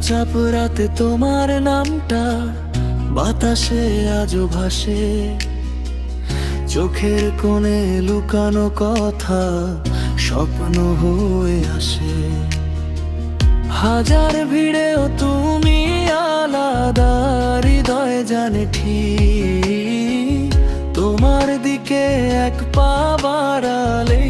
চুপচাপ রাতে তোমার নামটা বাতাসে আজও ভাসে। চোখের কোণে লুকানো কথা স্বপ্ন হয়ে আসে। হাজার ভিড়েও তুমি আলাদা, হৃদয় জানে ঠিক। তোমার দিকে এক পা বাড়ালেই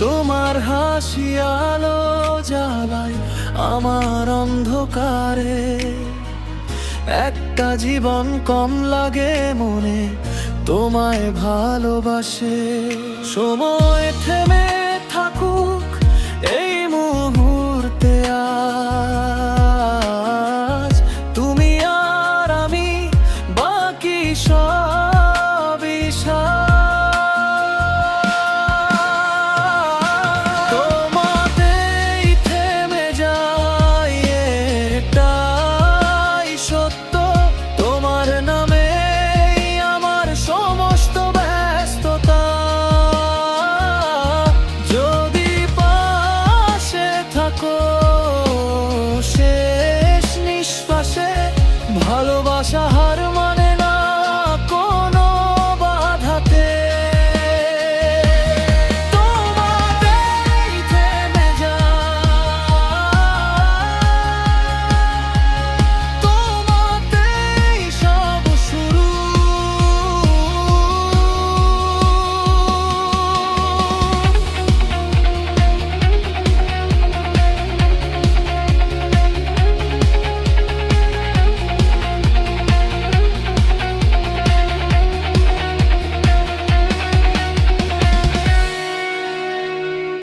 তোমার হাসি আলো জ্বালাই আমার অন্ধকারে। একটা জীবন কম লাগে মনে, তোমায় ভালোবাসে। সময় থেমে ভালোবাসা হার মা